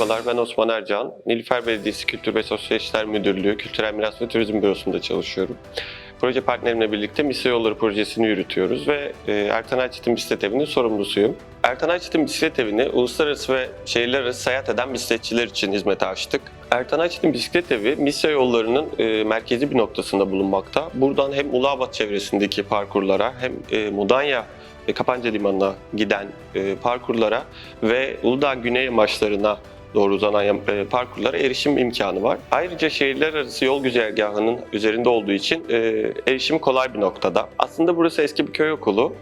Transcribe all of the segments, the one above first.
Merhabalar, ben Osman Ercan. Nilüfer Belediyesi Kültür ve Sosyal İşler Müdürlüğü Kültürel Miras ve Turizm Bürosu'nda çalışıyorum. Proje partnerimle birlikte Misya Yolları projesini yürütüyoruz ve e, Ertan Ayçetin Bisiklet Evi'nin sorumlusuyum. Ertan Ayçetin Bisiklet Evi'ni uluslararası ve şehirler arası seyahat eden bisikletçiler için hizmete açtık. Ertan Ayçetin Bisiklet Evi, Misya Yolları'nın e, merkezi bir noktasında bulunmakta. Buradan hem Uluabat çevresindeki parkurlara hem e, Mudanya ve Kapanca Limanı'na giden e, parkurlara ve Uludağ güney yamaçlarına doğru uzanan e, parkurlara erişim imkanı var. Ayrıca şehirler arası yol güzergahının üzerinde olduğu için e, erişim kolay bir noktada. Aslında burası eski bir köy okulu.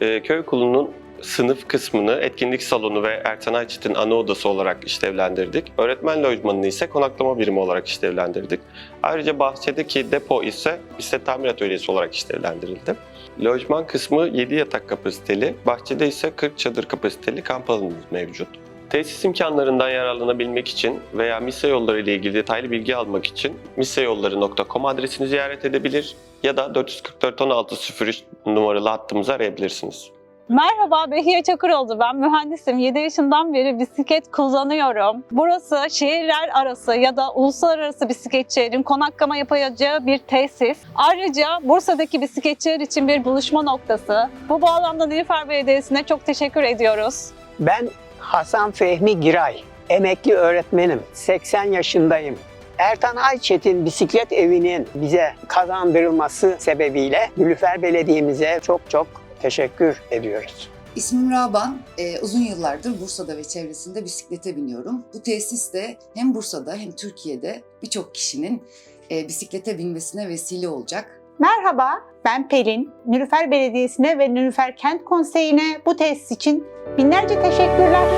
E, köy okulunun sınıf kısmını etkinlik salonu ve Ertan Ayçit'in ana odası olarak işlevlendirdik. Öğretmen lojmanını ise konaklama birimi olarak işlevlendirdik. Ayrıca bahçedeki depo ise bisiklet tamir atölyesi olarak işlevlendirildi. Lojman kısmı 7 yatak kapasiteli, bahçede ise 40 çadır kapasiteli kamp alanımız mevcut. Tesis imkanlarından yararlanabilmek için veya Misya Yolları ile ilgili detaylı bilgi almak için misyayolları.com adresini ziyaret edebilir ya da 444 1603 numaralı hattımızı arayabilirsiniz. Merhaba Behiye Çakıroğlu ben mühendisim. 7 yaşından beri bisiklet kullanıyorum. Burası şehirler arası ya da uluslararası bisikletçilerin konaklama yapacağı bir tesis. Ayrıca Bursa'daki bisikletçiler için bir buluşma noktası. Bu bağlamda Nilüfer Belediyesi'ne çok teşekkür ediyoruz. Ben Hasan Fehmi Giray, emekli öğretmenim, 80 yaşındayım. Ertan Ayçetin bisiklet evinin bize kazandırılması sebebiyle Nilüfer Belediye'mize çok çok teşekkür ediyoruz. İsmim Raban. Ee, uzun yıllardır Bursa'da ve çevresinde bisiklete biniyorum. Bu tesis de hem Bursa'da hem Türkiye'de birçok kişinin e, bisiklete binmesine vesile olacak. Merhaba, ben Pelin. Nilüfer Belediyesi'ne ve Nilüfer Kent Konseyi'ne bu tesis için binlerce teşekkürler.